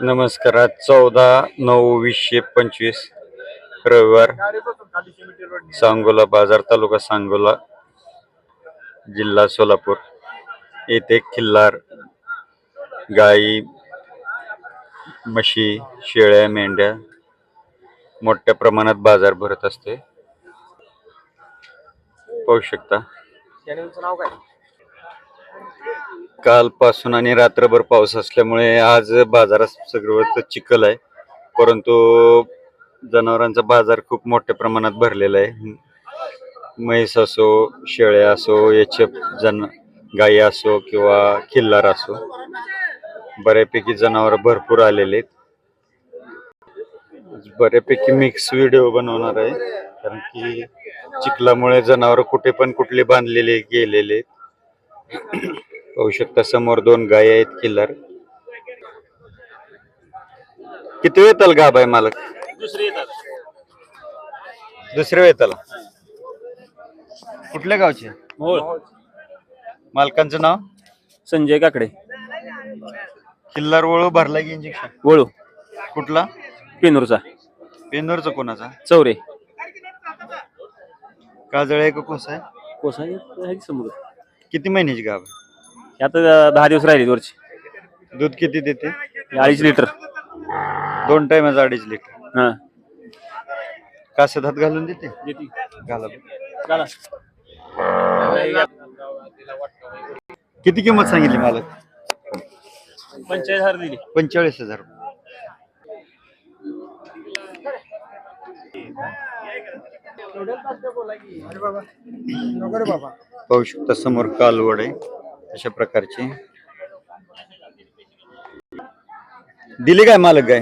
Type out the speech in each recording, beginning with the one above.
नमस्कार आज चौदा नऊ वीसशे पंचवीस रविवार सांगोला बाजार तालुका सांगोला जिल्हा सोलापूर. येथे खिल्लार गाई म्हशी शेळ्या मेंढ्या मोठ्या प्रमाणात बाजार भरत असते. पाहू शकता. नाव काय? कालपासून आणि रात्रभर पाऊस असल्यामुळे आज बाजारात सगळं चिखल आहे. परंतु जनावरांचा बाजार खूप मोठ्या प्रमाणात भरलेला आहे. म्हैस असो शेळ्या असो याचे जन गाई असो किंवा खिल्लार असो बऱ्यापैकी जनावर भरपूर आलेले आहेत. बऱ्यापैकी मिक्स व्हिडिओ बनवणार आहे. कारण की चिखलामुळे जनावर कुठे पण कुठले बांधलेले गेलेले आहेत. पाहू शकता समोर दोन गाय आहेत किल्लार. किती वेताल गाब आहे मालक? दुसरे दुसऱ्या वेताला. कुठल्या गावचे? मालकांचं नाव? संजय काकडे. किल्लार वळू भरला की इंजेक्शन वळू. कुठला? पेनूरचा. पेनूरचा कोणाचा? चौरे. काजळ आहे का कोसा आहे? कोसा आहे समुद्र किती महिन्याची गाव आहे? आता दहा दिवस राहिले वरची. दूध किती देते? अडीच लिटर. दोन टायमाचं अडीच लिटर. हा. कासत हात घालून देते? घाला. किती किंमत सांगितली मालक? पंचायत हजार दिली. पंचेचाळीस हजार. पाहू शकता समोर कालवड आहे. अशा प्रकारची. दिली काय मालक काय?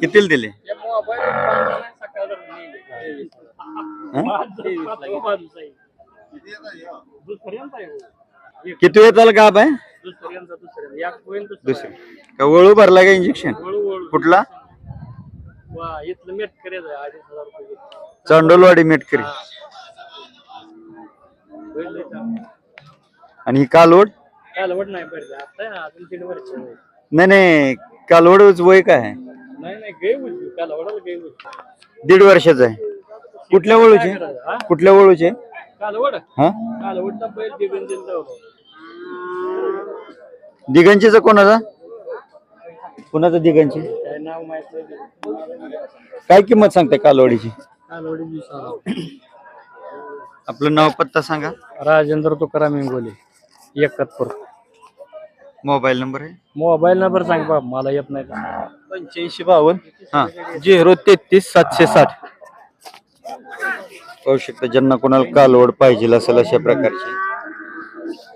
कितीला दिले किती वेळ चाल गाब आहे? दुसरी. का वळू भरला का इंजेक्शन कुठला? चांडोलवाडी मेटकरी. आणि ही कालवड? कालवड नाही पडलं आता अजून तीन वर्ष नाही नाही कालवड वय काय आहे? नाही नाही गै उजवी कालवडाला गै उजवी दीड वर्षाचं आहे. कुठल्या वळूचे? कुठल्या वळूचे कालवड? हा? कालवडचा बैल दिगन दिलं दिगंचीचा कोणाचा? कोणाचा दिगंची काय नाव माहीत नाही. काय किंमत सांगते कालवडीची? कालवडी आपलं नाव पत्ता सांगा. राजेंद्र तुकाराम इंगोले. एकतपूर मोबाईल नंबर आहे? मोबाईल नंबर सांग बाप मला येत नाही पंच्याऐंशी बावन्न. हा. झिरो तेहतीस सातशे साठ. पाहू शकता ज्यांना कोणाला कालवड पाहिजे असेल अशा प्रकारची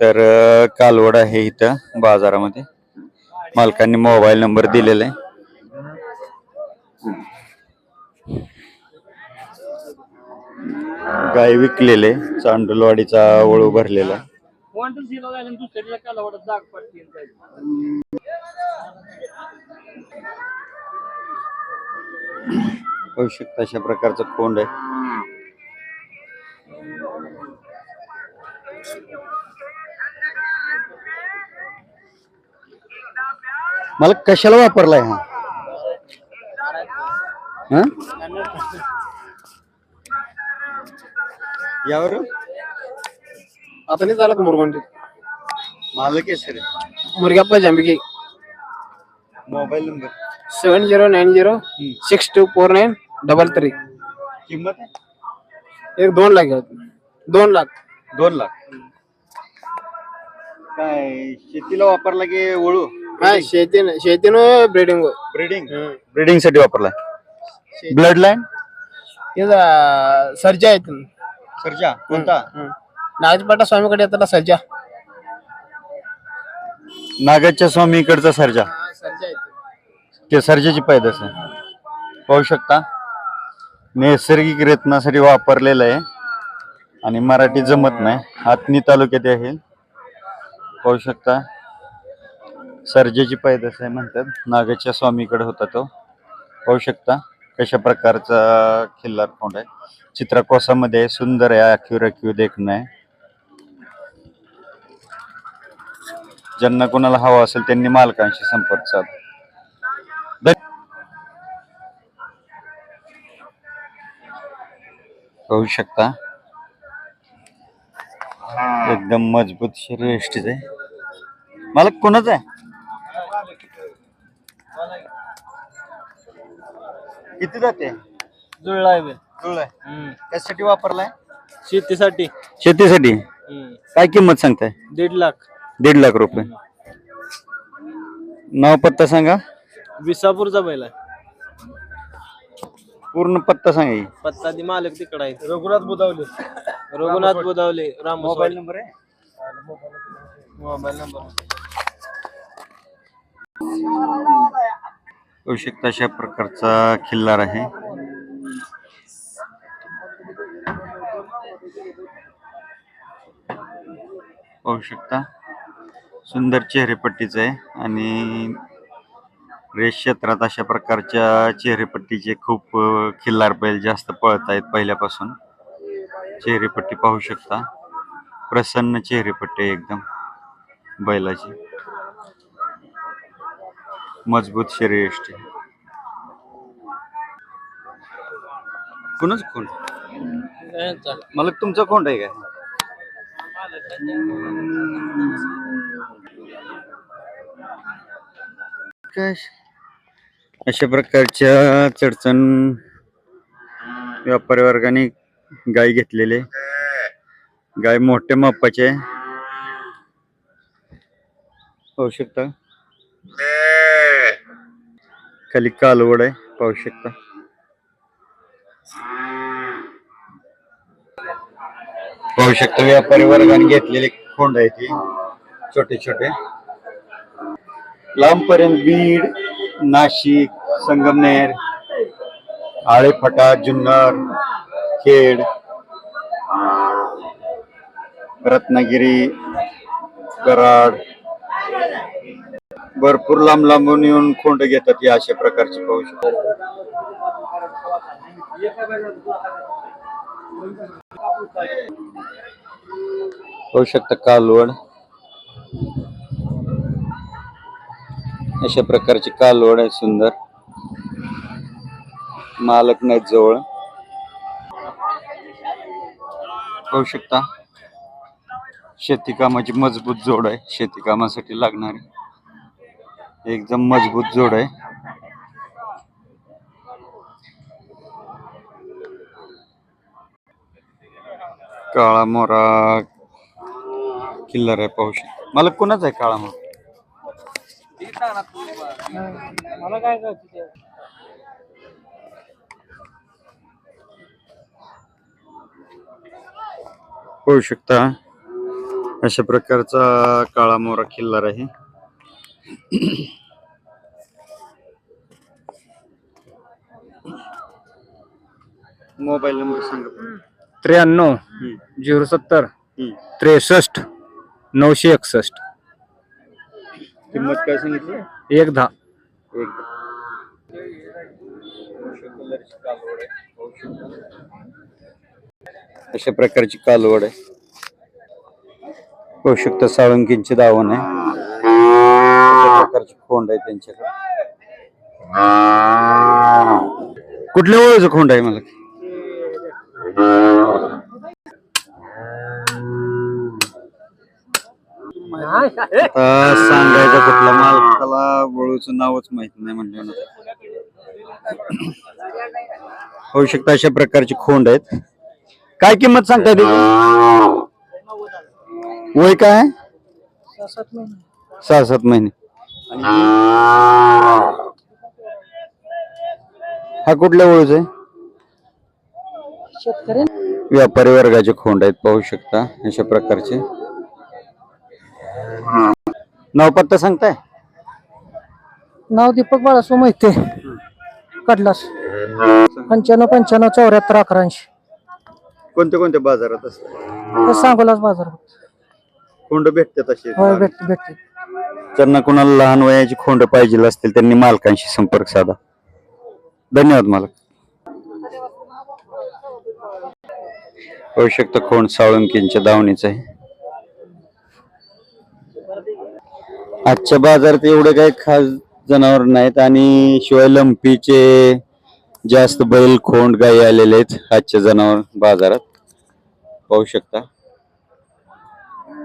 तर अं, कालवड आहे इथं बाजारामध्ये. मालकांनी मोबाईल नंबर दिलेला आहे. गाय विकलेले चांडुलवाडीचा वळू भरलेला. आहे. दुसऱ्याला कालवड जाग पडते पाहू शकता अशा प्रकारचं कोंड आहे मला कशाला वापरलाय हा हा? यावर आता नाही चालत Murgondi? Sir Murgappa Jambike mobile number. Seven zero nine zero six two four nine double three. किंमत आहे? एक दोन लाख आहेत. दोन लाख. दोन लाख. काय शेतीला वापरला की वळू? हा शेतीन शेतीनं ब्रिडिंग ब्रिडिंग ब्रिडिंगसाठी वापरलाय. ब्लड लाईन सर्जा आहेत. सरजा? कोणता? नागपाटा स्वामीकडे येतात सर्जा. नागाच्या स्वामीकडचा सर्जा. सर्जा आहेत ते सर्जाची पैदास आहे पाहू शकता. नैसर्गिक रत्नासाठी वापरलेलं आहे. आणि मराठी जमत नाही. हातनी तालुक्यात आहे. पाहू शकता. सर्जेची पैदास आहे म्हणतात. नागाच्या स्वामीकडे होता तो. पाहू शकता. कशा प्रकारचा खिल्लार कोंड आहे. चित्रकोसामध्ये आहे, सुंदर आहे. आखीव राखीव देखणं आहे. ज्यांना कोणाला हवा असेल त्यांनी मालकांशी संपर्क साध. पाहू शकता? एकदम मजबूत शरीर एसटीच आहे. मला कोणाच आहे? किती जाते? जुळला आहे हम्म. त्यासाठी वापरलाय? शेतीसाठी. शेतीसाठी. काय किंमत सांगताय? दीड लाख. दीड लाख रुपये. नाव पत्ता सांगा. विसापूरचा बैल आहे. पूर्ण पत्ता सांगा की. पत्ता दी मालक तिकडे आहे. रघुनाथ बुदावले रघुनाथ बुदावले राम मोबाईल नंबर आहे? मोबाईल नंबर होऊ शकता अशा प्रकारचा खिल्लार आहे. पाहू शकता सुंदर चेहरेपट्टीचं आहे आणि रेस क्षेत्रात अशा प्रकारच्या चेहरेपट्टीचे खूप खिल्लार बैल जास्त पळत आहेत पहिल्यापासून. चेहरेपट्टी पाहू शकता. प्रसन्न चेहरेपट्टी आहे एकदम बैलाची. मजबूत शरीर यष्टी कुणच कोण मला तुमचा कोण आहे काय? अशा प्रकारच्या चडचण व्यापारी वर्गाने गाय घेतलेले गाय मोठ्या मापाचे आहे. पाहू शकता? खाली कालवड आहे पाहू शकता. पाहू शकतो व्यापारी वर्गाने घेतलेले खोंड आहे ती. छोटे छोटे. लांबपर्यंत बीड नाशिक संगमनेर आळेफटा जुन्नर खेड रत्नागिरी कराड. भरपूर लांब लांबून येऊन खोंड घेतात या अशा प्रकारचे पाहू शकतो. पाहू शकता कालवड अशा प्रकारची कालवड आहे सुंदर? मालक नाही जवळ. पाहू शकता. शेती कामाची मजबूत जोड आहे. शेती कामासाठी लागणारी. एकदम मजबूत जोड आहे. काळा मोरा किल्लर आहे पाहू शकता मला कोणाच आहे काळा मोरा? मला काय कळतं पाहू शकता अशा प्रकारचा काळा मोरा किल्लार आहे. मोबाईल नंबर सांगा. त्र्याण्णव झिरो सत्तर. त्रेसष्ट नऊशे एकसष्ट. किंमत काय सांगितली? एक दहा. एकदा अशा प्रकारची कालवड आहे. पाहू शकता साळुंकींची दावण आहे. अशा प्रकारची खोंड आहे त्यांच्याकडे. कुठल्या ओळीचं खोंड आहे मला? आता सांगायचं कुठला? मालकाला वळूचं नावच माहीत नाही म्हणलं होऊ शकता अशा प्रकारची खोंड आहेत. काय किंमत सांगताय त्याची वय काय सहा सात महिने. हा कुठल्या वळूच आहे? व्यापारी वर्गाचे खोंड आहेत पाहू शकता अशा प्रकारचे. नाव पत्ता सांगताय? नाव दीपक बाळासो माहिती. कडलास पंच्याण्णव पंच्याण्णव चौऱ्याहत्तर अकराऐंशी. कोणत्या कोणत्या बाजारात असतात सांगोलाच बाजार खोंड भेटतात असे. होय भेटते भेटते ज्यांना कोणाला लहान वयाची खोंड पाहिजे असतील त्यांनी मालकांशी संपर्क साधा. धन्यवाद मालक. होऊ शकतं खोंड साळुंकींच्या दावणीच आहे. आजच्या बाजारात एवढं काही खास जनावर नाहीत आणि शिवाय लंपीचे जास्त बैल खोंड गाई आलेले आहेत आजच्या जनावर बाजारात. पाहू शकता.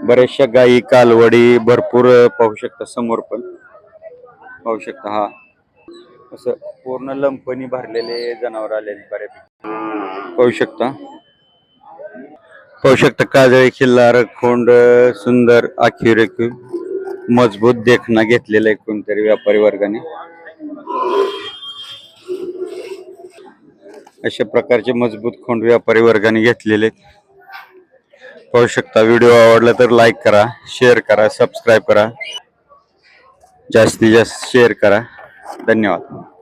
बऱ्याचशा गायी कालवडी भरपूर पाहू शकता समोर पण. पाहू शकता हा. असं पूर्ण लंपणी भरलेले जनावर आलेले बऱ्यापैकी. पाहू शकता. पाहू शकता काजळी खिल्लार खोंड सुंदर आखीव रेखीव मजबूत देखणं घेतलेलं आहे कोणतरी व्यापारी वर्गाने. अशा प्रकारचे मजबूत खोंड व्यापारी वर्गाने घेतलेले आहेत. पाहू शकता व्हिडिओ आवडला तर लाईक करा शेअर करा सबस्क्राईब करा. जास्तीत जास्त शेअर करा. धन्यवाद.